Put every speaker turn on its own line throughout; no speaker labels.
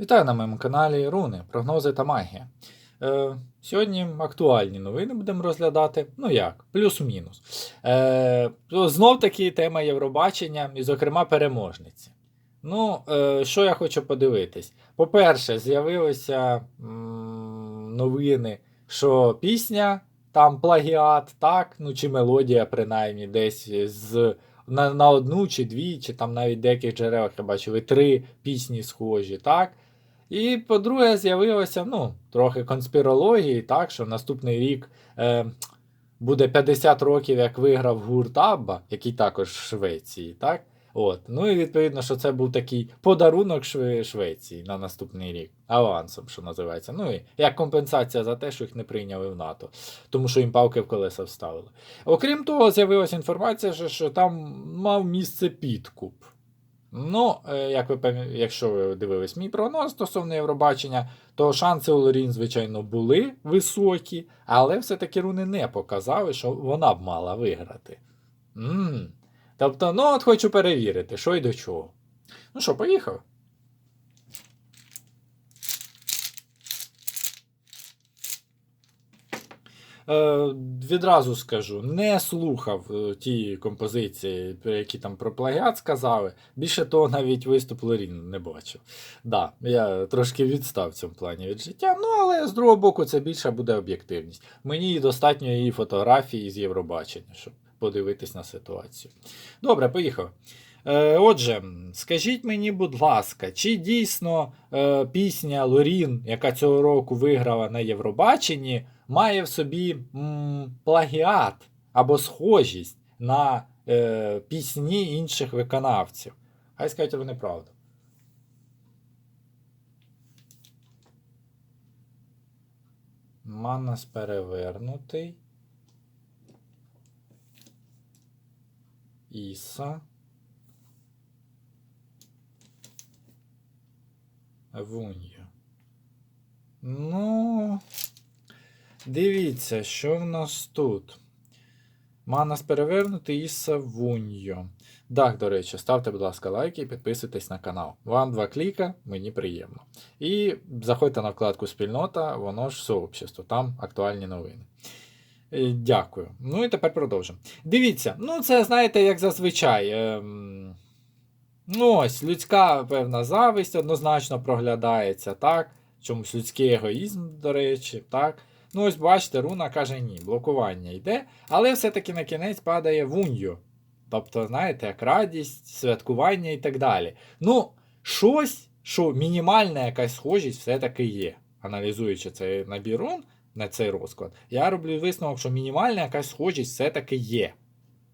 Вітаю на моєму каналі Руни, прогнози та магія. Е, сьогодні актуальні новини будемо розглядати. Ну як, плюс-мінус. Е, знов таки тема Євробачення, і, зокрема, переможниці. Ну, е, що я хочу подивитись? По-перше, з'явилися новини, що пісня там плагіат, так, ну чи мелодія, принаймні, десь з на, на одну чи дві, чи там навіть деяких джерелах я бачив і три пісні схожі, так? І, по-друге, з'явилося ну, трохи конспірології, так, що наступний рік е, буде 50 років, як виграв гурт Абба, який також в Швеції, так? От. Ну і відповідно, що це був такий подарунок Шве- Швеції на наступний рік, авансом, що називається. Ну і як компенсація за те, що їх не прийняли в НАТО, тому що їм палки в колеса вставили. Окрім того, з'явилася інформація, що, що там мав місце підкуп. Ну, е, як ви якщо ви дивились мій прогноз стосовно Євробачення, то шанси у Лорін, звичайно, були високі, але все-таки руни не показали, що вона б мала виграти. м Тобто, ну от хочу перевірити, що й до чого. Ну що, поїхав? Відразу скажу, не слухав е, ті композиції, про які там про плагіат сказали. Більше того, навіть виступ Лорін не бачив. Да, я трошки відстав в цьому плані від життя. Ну, але з другого боку, це більше буде об'єктивність. Мені достатньо її фотографії з Євробачення, щоб подивитись на ситуацію. Добре, поїхав. Е, Отже, скажіть мені, будь ласка, чи дійсно е, пісня Лорін, яка цього року виграла на Євробаченні, має в собі м, плагіат або схожість на е, пісні інших виконавців? Хай скажуть вони правду. Манас перевернутий. Іса. Вунья. Ну. Дивіться, що в нас тут. Манас перевернутий Іса Вуньо. Так, до речі, ставте, будь ласка, лайки і підписуйтесь на канал. Вам два кліка, мені приємно. І заходьте на вкладку спільнота, воно ж сообщество, там актуальні новини. Е, Дякую. Ну і тепер продовжимо. Дивіться, ну це знаєте, як зазвичай. Ем... Ну ось, людська певна зависть однозначно проглядається, так? Чомусь людський егоїзм, до речі, так? Ну, ось бачите, руна каже ні, блокування йде, але все-таки на кінець падає вуньо. Тобто, знаєте, як радість, святкування і так далі. Ну, щось, що мінімальна якась схожість все-таки є. Аналізуючи цей набір рун на цей розклад, я роблю висновок, що мінімальна якась схожість все-таки є.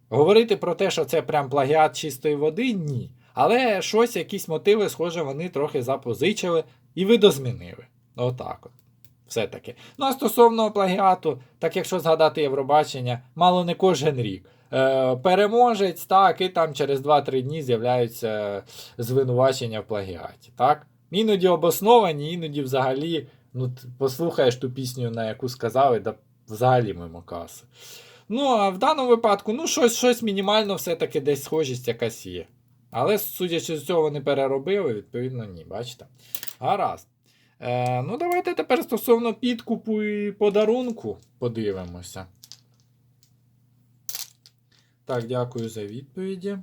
Говорити про те, що це прям плагіат чистої води, ні. Але щось, якісь мотиви, схоже, вони трохи запозичили і видозмінили. Отак от. Все-таки. Ну а стосовно плагіату, так якщо згадати Євробачення, мало не кожен рік. Е, переможець, так, і там через 2-3 дні з'являються звинувачення в плагіаті. так? Іноді обосновані, іноді взагалі, ну, послухаєш ту пісню, на яку сказали, да взагалі мимо каси. Ну, а в даному випадку, ну, щось, щось мінімально все-таки десь схожість якась є. Але, судячи з цього, вони переробили, відповідно, ні, бачите? Гаразд. Е, ну, давайте тепер стосовно підкупу і подарунку подивимося. Так, дякую за відповіді.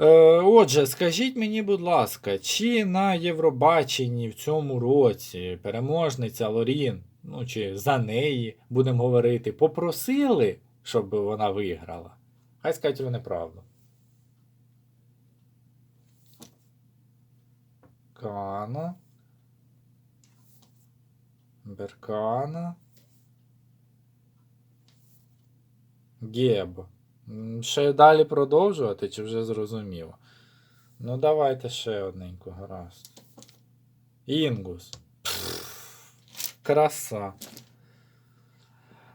Е, Отже, скажіть мені, будь ласка, чи на Євробаченні в цьому році переможниця Лорін, ну чи за неї, будемо говорити, попросили, щоб вона виграла? Хай скажуть вони правду. Кана. Беркана. Геб. Ще далі продовжувати, чи вже зрозуміло? Ну, давайте ще одненьку, гаразд. Інгус. Пф, Краса.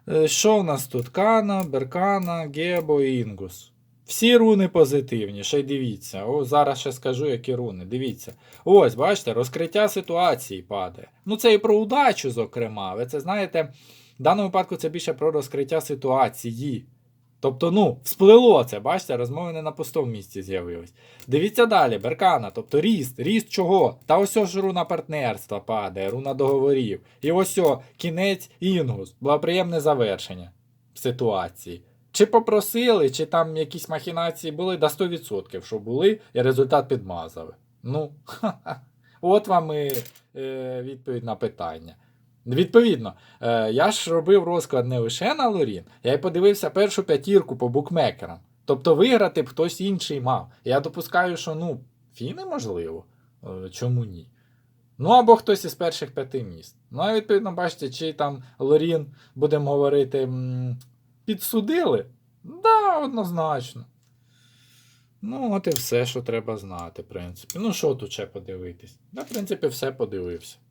Е, Що в нас тут? Кана, Беркана, Гебо і Інгус. Всі руни позитивні, ще й дивіться. О, зараз ще скажу, які руни. Дивіться. Ось, бачите, розкриття ситуації падає. Ну, це і про удачу, зокрема. Ви це знаєте, в даному випадку це більше про розкриття ситуації. Тобто, ну, всплило це, бачите, розмови не на пустому місці з'явились. Дивіться далі, Беркана, тобто ріст, ріст чого? Та ось ж руна партнерства падає, руна договорів. І ось о, кінець інгус, благоприємне завершення ситуації. Чи попросили, чи там якісь махінації були, до 100%, що були, і результат підмазали. Ну, ха-ха. от вам і е, відповідь на питання. Відповідно, е, я ж робив розклад не лише на Лорін, я й подивився першу п'ятірку по букмекерам. Тобто виграти б хтось інший мав. Я допускаю, що ну, фіни можливо. Е, Чому ні? Ну або хтось із перших п'яти міст. Ну, а відповідно, бачите, чи там Лорін, будемо говорити, підсудили? Да, однозначно. Ну, от і все, що треба знати, в принципі. Ну, що тут ще подивитись? Да, в принципі, все подивився.